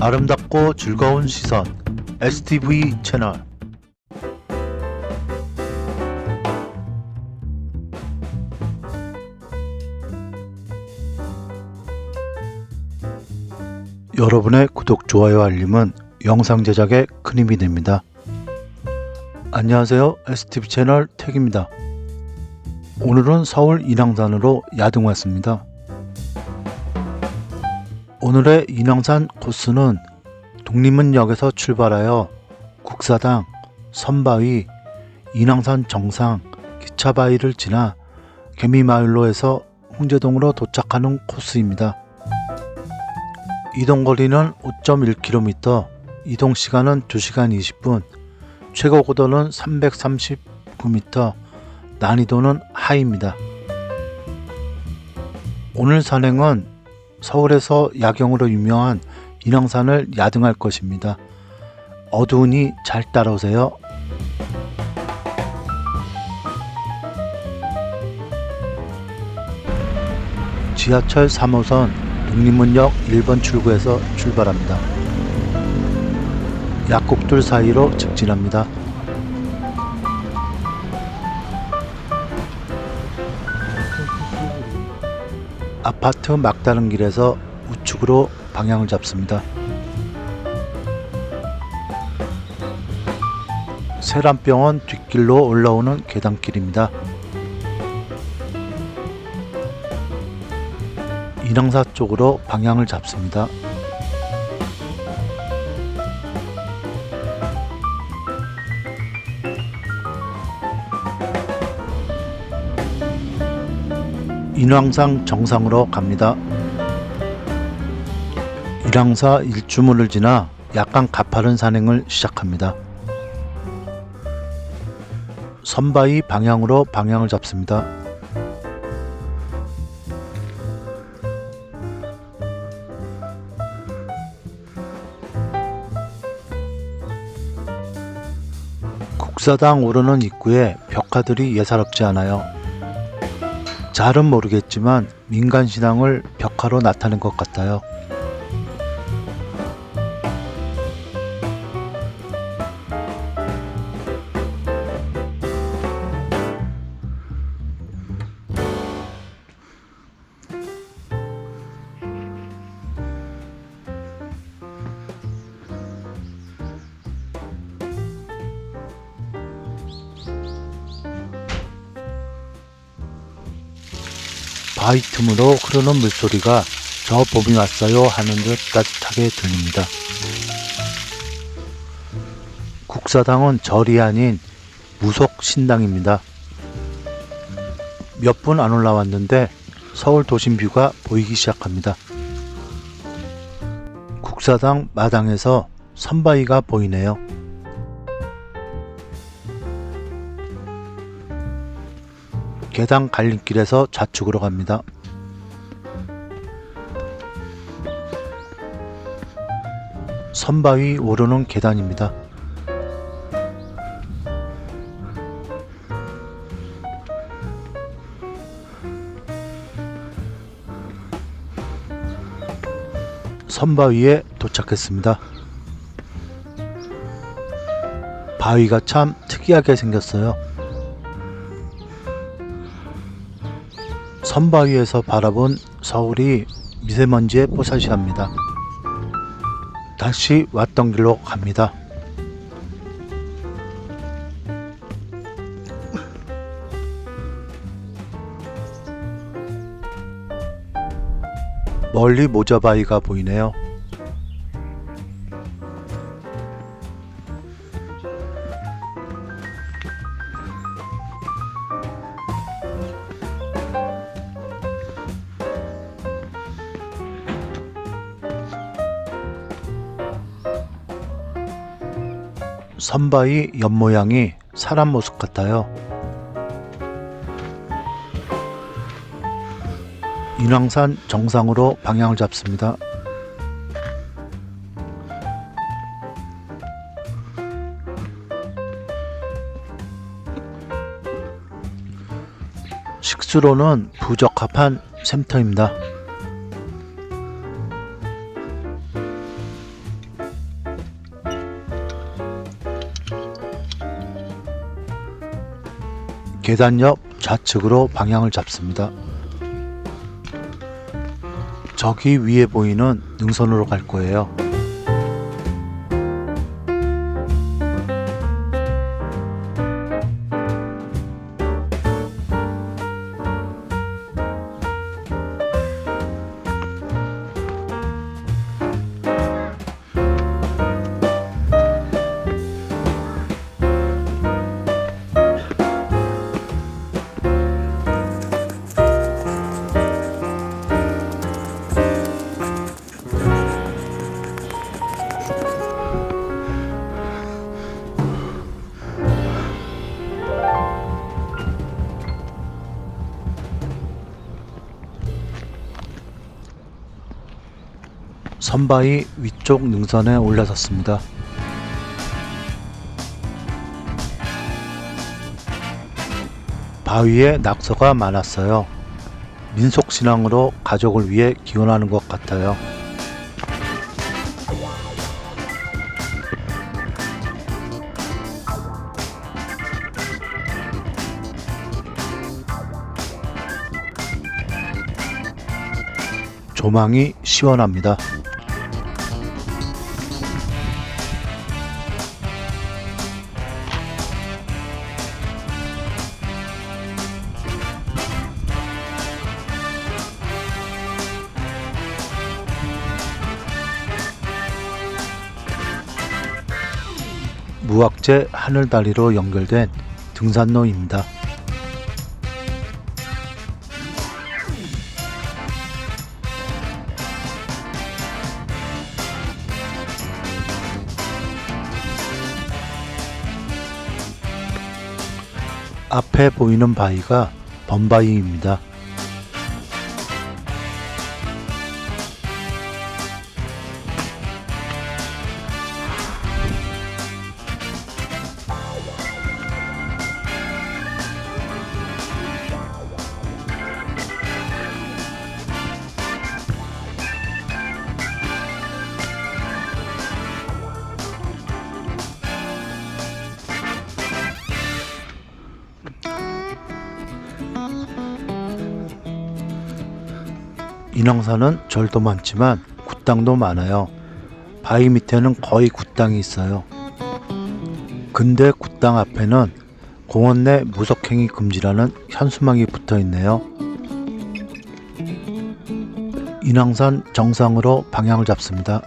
아름답고 즐거운 시선 STV 채널 여러분의 구독, 좋아요, 알림은 영상 제작에 큰 힘이 됩니다. 안녕하세요. STV 채널 택입니다. 오늘은 서울 인왕산으로 야등 왔습니다. 오늘의 인왕산 코스는 독립문역에서 출발하여 국사당, 선바위, 인왕산 정상, 기차바위를 지나 개미마을로에서 홍제동으로 도착하는 코스입니다. 이동 거리는 5.1km, 이동 시간은 2시간 20분, 최고 고도는 339m, 난이도는 하입니다. 오늘 산행은 서울에서 야경으로 유명한 인왕산을 야등할 것입니다. 어두우니 잘 따라오세요. 지하철 3호선 독립문역 1번 출구에서 출발합니다. 약국들 사이로 직진합니다. 아파트 막다른 길에서 우측으로 방향을 잡습니다. 세란병원 뒷길로 올라오는 계단길입니다. 인왕사 쪽으로 방향을 잡습니다. 인왕산 정상으로 갑니다. 인왕사 일주문을 지나 약간 가파른 산행을 시작합니다. 선바위 방향으로 방향을 잡습니다. 국사당 오르는 입구에 벽화들이 예사롭지 않아요. 잘은 모르겠지만 민간 신앙을 벽화로 나타낸 것 같아요. 바위 틈으로 흐르는 물소리가 저 봄이 왔어요 하는 듯 따뜻하게 들립니다. 국사당은 절이 아닌 무속 신당입니다. 몇 분 안 올라왔는데 서울 도심 뷰가 보이기 시작합니다. 국사당 마당에서 선바위가 보이네요. 계단 갈림길에서 좌측으로 갑니다. 선바위 오르는 계단입니다. 선바위에 도착했습니다. 바위가 참 특이하게 생겼어요. 선바위에서 바라본 서울이 미세먼지에 뽀샤시합니다. 다시 왔던 길로 갑니다. 멀리 모자바위가 보이네요. 선바위 옆 모양이 사람 모습 같아요. 인왕산 정상으로 방향을 잡습니다. 식수로는 부적합한 샘터입니다. 계단 옆 좌측으로 방향을 잡습니다. 저기 위에 보이는 능선으로 갈 거예요. 선바위 위쪽 능선에 올라섰습니다. 바위에 낙서가 많았어요. 민속신앙으로 가족을 위해 기원하는 것 같아요. 조망이 시원합니다. 무악재 하늘다리로 연결된 등산로입니다. 앞에 보이는 바위가 범바위입니다. 인왕산은 절도 많지만 굿당도 많아요. 바위 밑에는 거의 굿당이 있어요. 근데 굿당 앞에는 공원 내 무속행위 금지라는 현수막이 붙어 있네요. 인왕산 정상으로 방향을 잡습니다.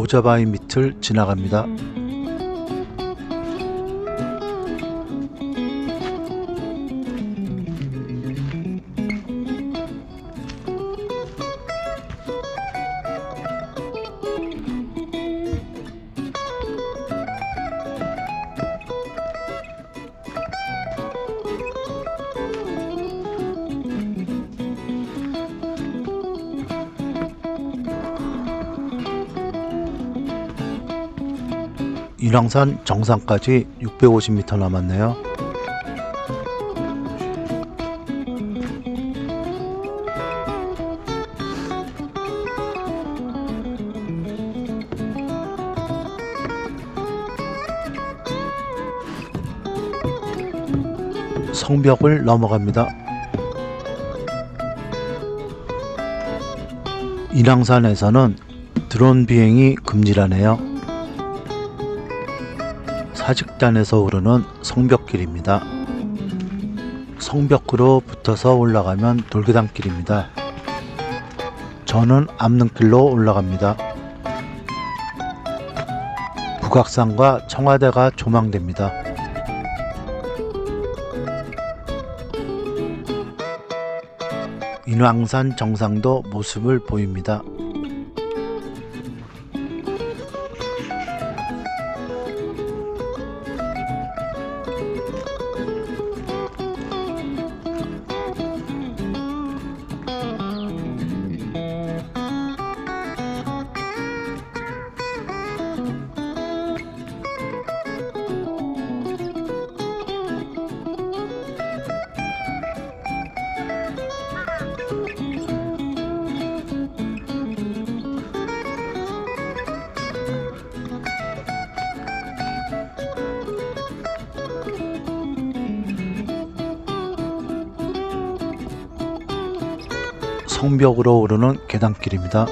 모자바위 밑을 지나갑니다. 인왕산 정상까지 650m 남았네요. 성벽을 넘어갑니다. 인왕산에서는 드론 비행이 금지라네요. 사직단에서 오르는 성벽길입니다. 성벽으로 붙어서 올라가면 돌계단길입니다. 저는 암릉길로 올라갑니다. 북악산과 청와대가 조망됩니다. 인왕산 정상도 모습을 보입니다. 성벽으로 오르는 계단길입니다.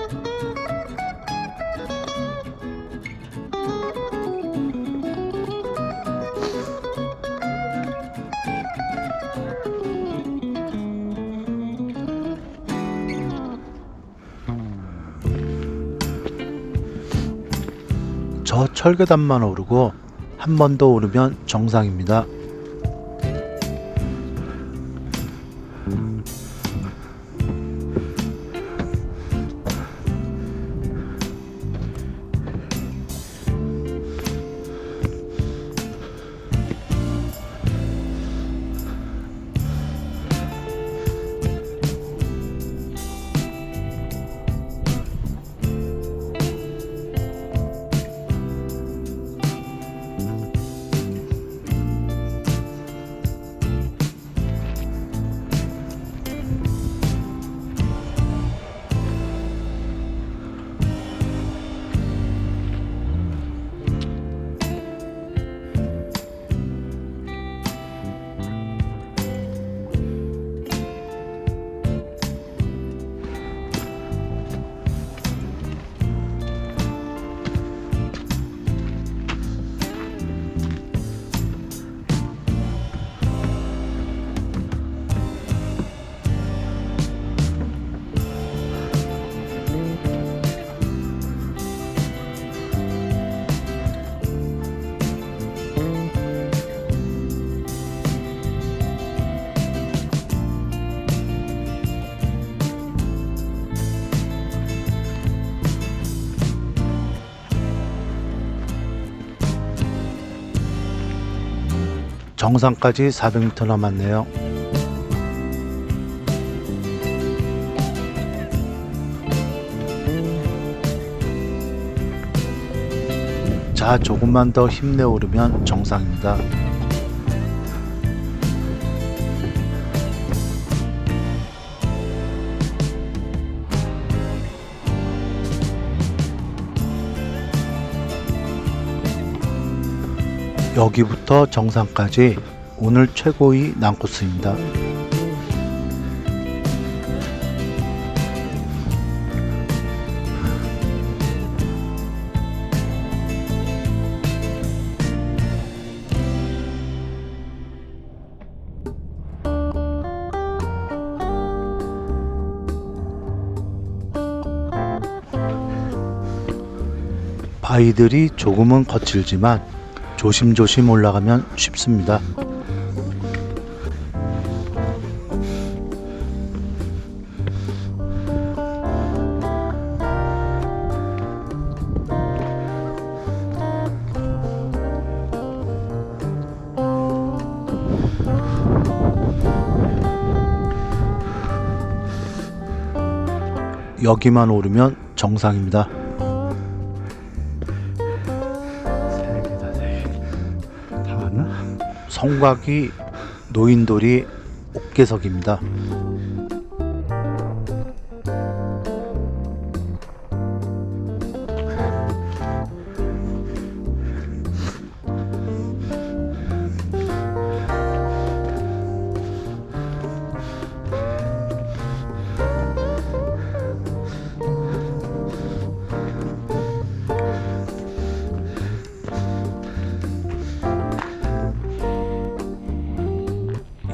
저 철계단만 오르고 한 번 더 오르면 정상입니다. 정상까지 400m 남았네요. 자, 조금만 더 힘내 오르면 정상입니다. 여기부터 정상까지 오늘 최고의 난코스입니다. 바위들이 조금은 거칠지만 조심조심 올라가면 쉽습니다. 여기만 오르면 정상입니다. 성곽이 노인돌이 옥계석입니다.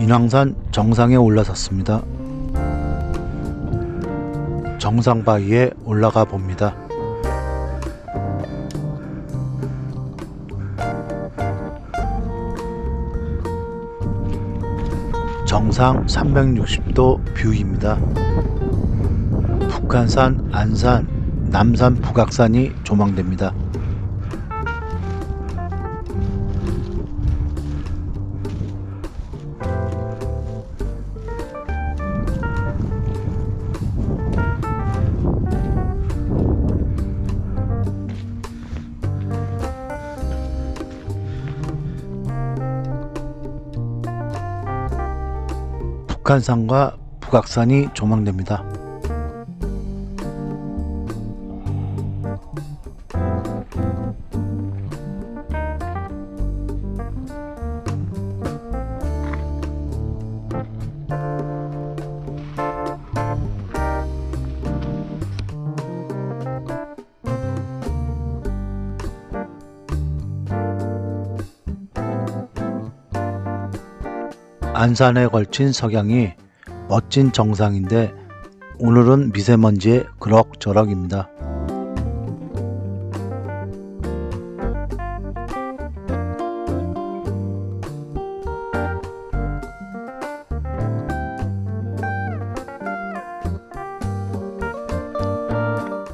인왕산 정상에 올라섰습니다. 정상 바위에 올라가 봅니다. 정상 360도 뷰입니다. 북한산, 안산, 남산 북악산이 조망됩니다. 북한산과 북악산이 조망됩니다. 안산에 걸친 석양이 멋진 정상인데 오늘은 미세먼지에 그럭저럭입니다.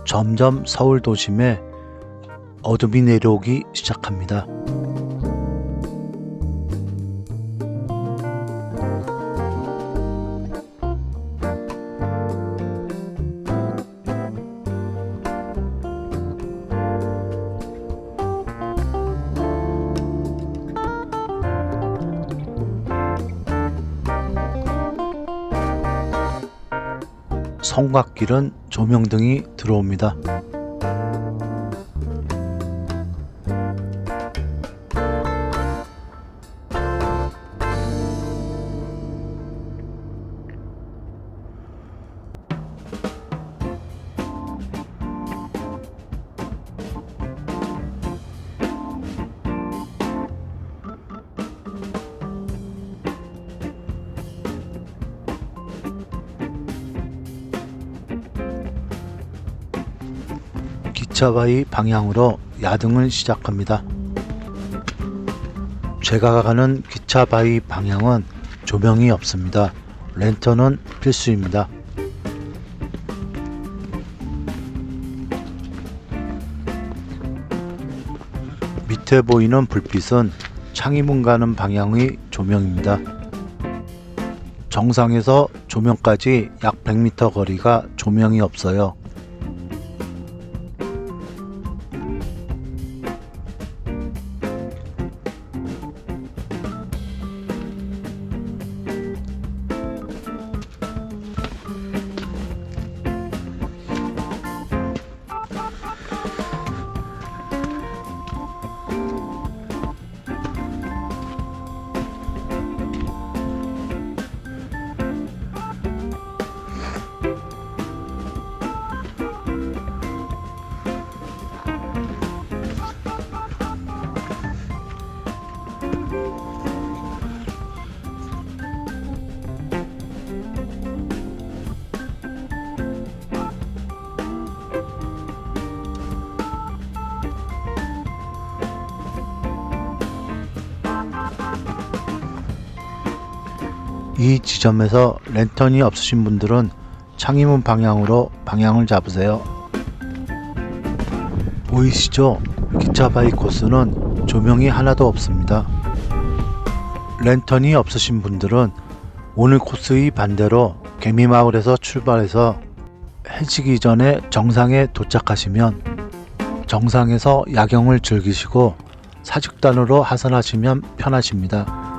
점점 서울 도심에 어둠이 내려오기 시작합니다. 성곽길은 조명등이 들어옵니다. 기차바위 방향으로 야등을 시작합니다. 제가 가는 기차바위 방향은 조명이 없습니다. 랜턴은 필수입니다. 밑에 보이는 불빛은 창의문 가는 방향의 조명입니다. 정상에서 조명까지 약 100m 거리가 조명이 없어요. 이 지점에서 랜턴이 없으신 분들은 창의문 방향으로 방향을 잡으세요. 보이시죠? 기차 바이 코스는 조명이 하나도 없습니다. 랜턴이 없으신 분들은 오늘 코스의 반대로 개미마을에서 출발해서 해지기 전에 정상에 도착하시면 정상에서 야경을 즐기시고 사직단으로 하산하시면 편하십니다.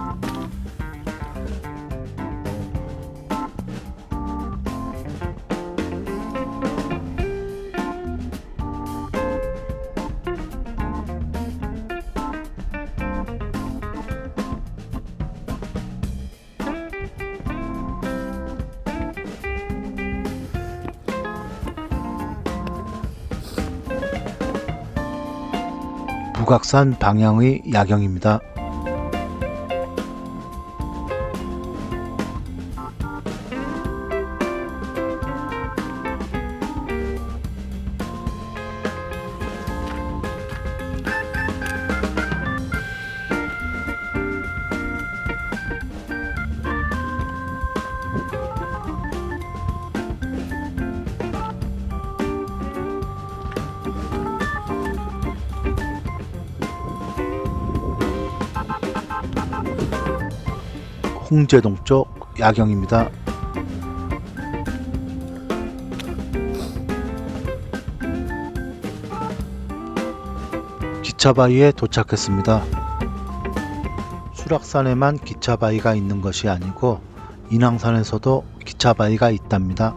산 방향의 야경입니다. 홍제동 쪽 야경입니다. 기차바위에 도착했습니다. 수락산에만 기차바위가 있는 것이 아니고 인왕산에서도 기차바위가 있답니다.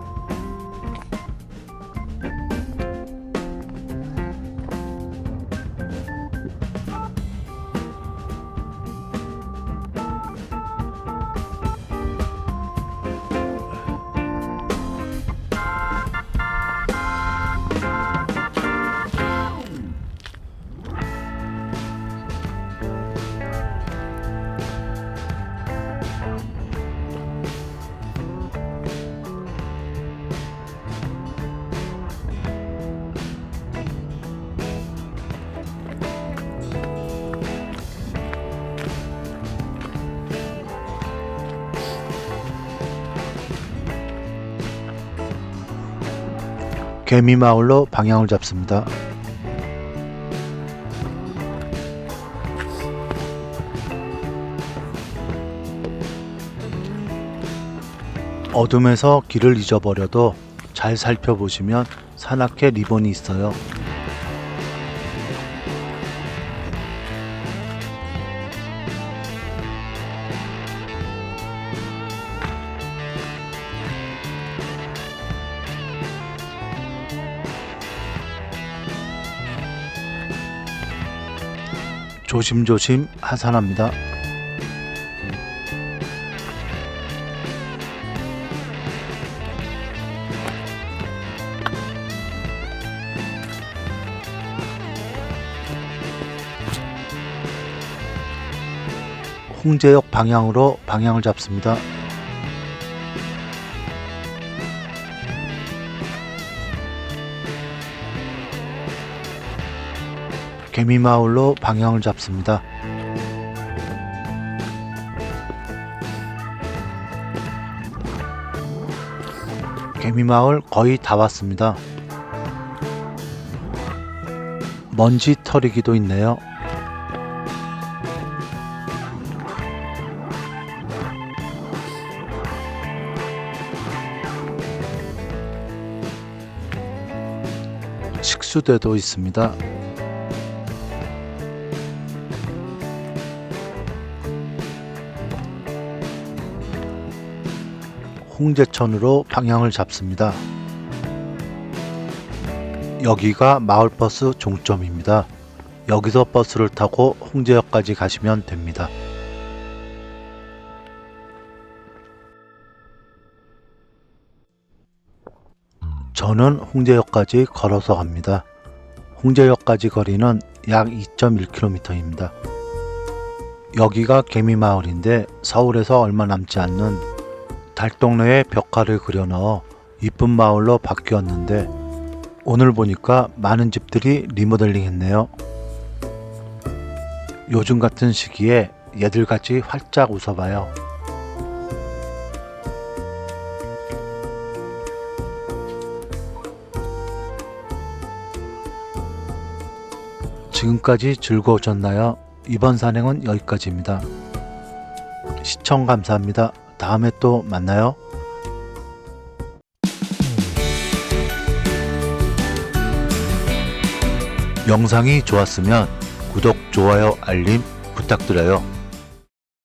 개미마을로 방향을 잡습니다. 어둠에서 길을 잊어버려도 잘 살펴보시면 산악회 리본이 있어요. 조심조심 하산합니다. 홍제역 방향으로 방향을 잡습니다. 개미마을로 방향을 잡습니다. 개미마을 거의 다 왔습니다. 먼지 털이기도 있네요. 식수대도 있습니다. 홍제천으로 방향을 잡습니다. 여기가 마을버스 종점입니다. 여기서 버스를 타고 홍제역까지 가시면 됩니다. 저는 홍제역까지 걸어서 갑니다. 홍제역까지 거리는 약 2.1km입니다. 여기가 개미마을인데 서울에서 얼마 남지 않는 달동네에 벽화를 그려 넣어 이쁜 마을로 바뀌었는데 오늘 보니까 많은 집들이 리모델링 했네요. 요즘 같은 시기에 얘들같이 활짝 웃어봐요. 지금까지 즐거우셨나요? 이번 산행은 여기까지입니다. 시청 감사합니다. 다음에 또 만나요. 영상이 좋았으면 구독, 좋아요, 알림 부탁드려요.